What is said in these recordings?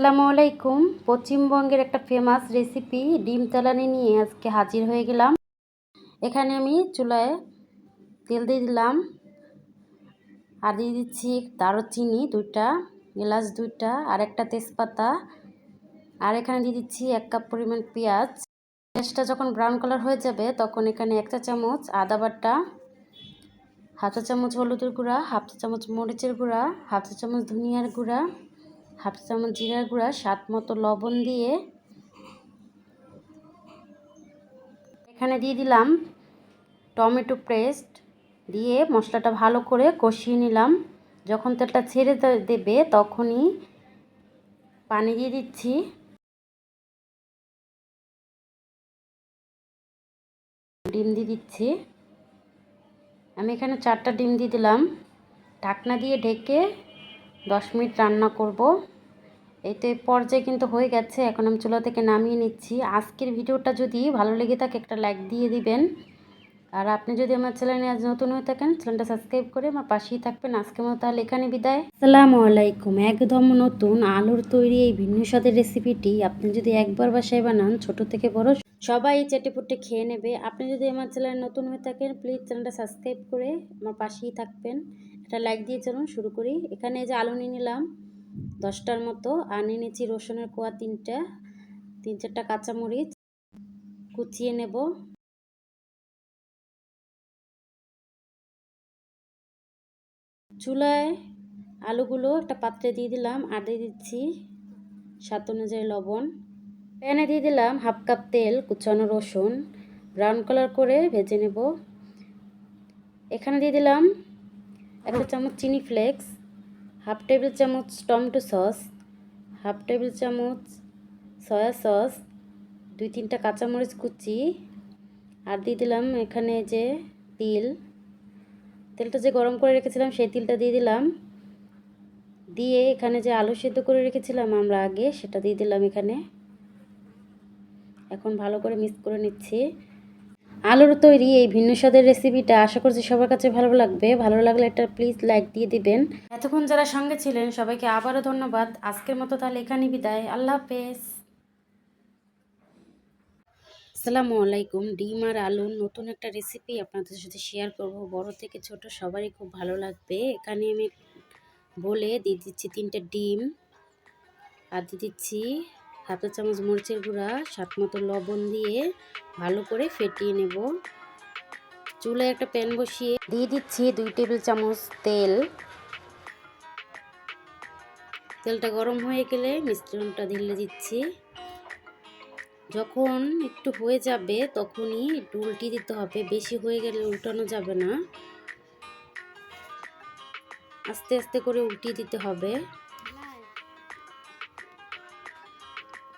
আসসালামু আলাইকুম। পশ্চিমবঙ্গের একটা ফেমাস রেসিপি ডিম তেলানি নিয়ে আজকে হাজির হয়ে গেলাম। এখানে আমি চুলায় তেল দিয়ে দিলাম। আর দিয়ে দিচ্ছি দারুচিনি দুইটা, এলাচ দুইটা, আর একটা তেজপাতা। আর এখানে দিয়ে দিচ্ছি এক কাপ পরিমাণ পেঁয়াজ। পেঁয়াজটা যখন ব্রাউন কালার হয়ে যাবে, তখন এখানে একটা চামচ আদা বাটা, হাফ চা চামচ হলুদের গুঁড়া, হাফ চা চামচ মরিচের গুঁড়া, হাফ চা চামচ ধনিয়ার গুঁড়া হাফ চামচ জিরার গুঁড়া, স্বাদ মতো লবণ দিয়ে এখানে দিয়ে দিলাম টমেটো পেস্ট দিয়ে মশলাটা ভালো করে কষিয়ে নিলাম। যখন তেলটা ছেড়ে দেবে তখনই পানি দিয়ে দিচ্ছি। ডিম দিয়ে দিচ্ছি। আমি এখানে চারটা ডিম দিয়ে দিলাম। ঢাকনা দিয়ে ঢেকে দশ মিনিট রান্না করব। এই তো পর্যায়ে কিন্তু হয়ে গেছে। এখন আমি চুলা থেকে নামিয়ে নিচ্ছি। আজকের ভিডিওটা যদি ভালো লেগে থাকে, একটা লাইক দিয়ে দিবেন। আর আপনি যদি আমার চ্যানেলে আজ নতুন হয়ে থাকেন, চ্যানেলটা সাবস্ক্রাইব করে আমার পাশেই থাকবেন। আজকের মতো তাহলে এখানে বিদায়। আসসালামু আলাইকুম। একদম নতুন আলুর তৈরি এই ভিন্ন স্বাদের রেসিপিটি আপনি যদি একবার বাসায় বানান, ছোট থেকে বড়, সবাই চেটেপুটে খেয়ে নেবে। আপনি যদি আমার চ্যানেলে নতুন হয়ে থাকেন প্লিজ চ্যানেলটা সাবস্ক্রাইব করে আমার পাশেই থাকবেন। একটা লাইক দিয়ে চলুন, শুরু করি। এখানে যে আলু নিয়ে নিলাম। দশটার মতো, আর নিয়ে নিচ্ছি রসুনের কোয়া তিনটা তিন চারটা কাঁচামরিচ, কুচিয়ে নেব। চুলায় আলুগুলো একটা পাত্রে দিয়ে দিলাম, আর দিয়ে দিচ্ছি স্বাদ অনুযায়ী লবণ। প্যানে দিয়ে দিলাম হাফ কাপ তেল, কুচানো রসুন, ব্রাউন কালার করে ভেজে নেব। এখানে দিয়ে দিলাম একটা চামচ চিনি ফ্লেক্স হাফ টেবিল চামচ টমেটো সস, হাফ টেবিল চামচ সয়া সস, দুই তিনটা কাঁচামরিচ কুচি আর দিয়ে দিলাম এখানে যে তিল। তেলটা যে গরম করে রেখেছিলাম সেই তিলটা দিয়ে দিলাম। দিয়ে এখানে যে আলু সেদ্ধ করে রেখেছিলাম আমরা আগে, সেটা দিয়ে দিলাম এখানে। এখন ভালো করে মিক্স করে নিচ্ছি। আলুর তৈরি এই ভিন্ন স্বাদের রেসিপিটা আশা করছি সবার কাছে ভালো লাগবে। ভালো লাগলে একটা প্লিজ লাইক দিয়ে দিবেন। এতক্ষণ যারা সঙ্গে ছিলেন, সবাইকে আবারও ধন্যবাদ। আজকের মতো তাহলে এখানে বিদায়। আল্লাহ হাফেজ। আসসালামু আলাইকুম। ডিম আর আলুর নতুন একটা রেসিপি আপনাদের সাথে শেয়ার করব। বড় থেকে ছোট সবারই খুব ভালো লাগবে। এখানে আমি বলে দিয়ে দিচ্ছি তিনটে ডিম। আর দিয়ে দিচ্ছি হাফ চামচ মরিচের গুঁড়া, স্বাদ মতো লবণ দিয়ে ভালো করে ফেটিয়ে নেব। চুলে একটা প্যান বসিয়ে দিয়ে দিচ্ছি দুই টেবিল চামচ তেল। তেলটা গরম হয়ে গেলে মিশ্রণটা ঢেলে দিচ্ছি। যখন একটু হয়ে যাবে তখনই একটু উল্টি দিতে হবে, বেশি হয়ে গেলে উল্টানো যাবে না। আস্তে আস্তে করে উল্টিয়ে দিতে হবে।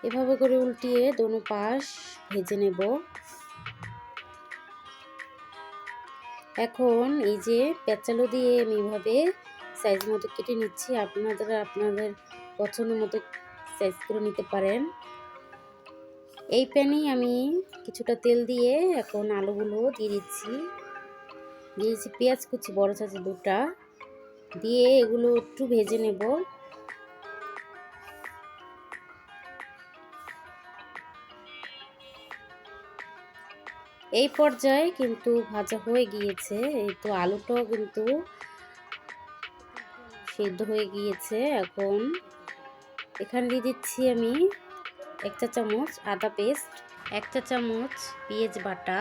এভাবে করে উল্টিয়ে দোনো পাশ ভেজে নেব। এখন এই যে পেঁচালো দিয়ে আমি এভাবে সাইজ মতো কেটে নিচ্ছি। আপনারা, আপনাদের পছন্দ মতো সাইজ করে নিতে পারেন। এই প্যানেই আমি কিছুটা তেল দিয়ে এখন আলুগুলো দিয়ে দিচ্ছি। দিয়েছি পেঁয়াজ কুচি, বড় চাচা দুটা। দিয়ে এগুলো একটু ভেজে নেব। এই পর্যায়ে কিন্তু ভাজা হয়ে গিয়েছে। এই তো আলুটাও কিন্তু সেদ্ধ হয়ে গিয়েছে এখন। এখানে দিয়ে দিচ্ছি আমি এক চা চামচ আদা পেস্ট, এক চা চামচ পেঁয়াজ বাটা,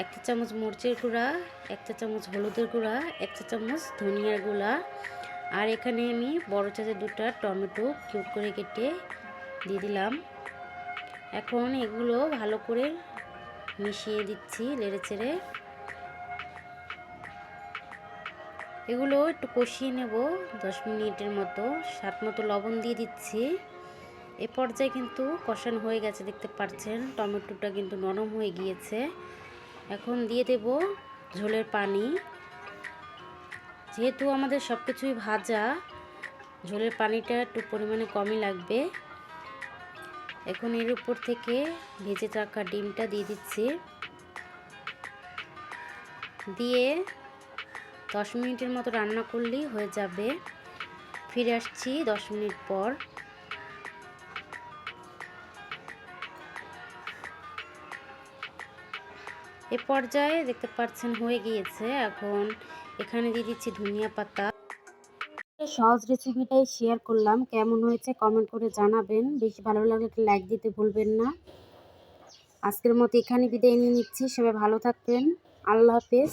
এক চা চামচ মরিচের গুঁড়া, এক চা চামচ হলুদের গুঁড়া, এক চা চামচ ধনিয়ার গুঁড়া। আর এখানে আমি বড় চাচা দুটা টমেটো কিউব করে কেটে দিয়ে দিলাম। এখন এগুলো ভালো করে মিশিয়ে দিচ্ছি লেড়ে চেড়ে। এগুলো একটু কষিয়ে নেব, দশ মিনিটের মতো, স্বাদ মতো লবণ দিয়ে দিচ্ছি। এ পর্যায়ে কিন্তু কষানো হয়ে গেছে, দেখতে পাচ্ছেন, টমেটোটা কিন্তু নরম হয়ে গিয়েছে। এখন দিয়ে দেব ঝোলের পানি। যেহেতু আমাদের সব কিছুই ভাজা, ঝোলের পানিটা একটু পরিমাণে কমই লাগবে। এখন এর উপর থেকে ভেজে থাকা ডিমটা দিয়ে দিচ্ছি। দিয়ে দশ মিনিটের মতো রান্না করলেই হয়ে যাবে। ফিরে আসছি দশ মিনিট পর। এ পর্যায়ে দেখতে পাচ্ছেন হয়ে গিয়েছে। এখন এখানে দিয়ে দিচ্ছি ধনিয়া পাতা। সহজ রেসিপিটাই শেয়ার করলাম। কেমন হয়েছে কমেন্ট করে জানাবেন। বেশি ভালো লাগলে লাইক দিতে ভুলবেন না। আজকের মতো এখানে বিদায় নিয়ে নিচ্ছি। সবাই ভালো থাকবেন। আল্লাহ হাফেজ।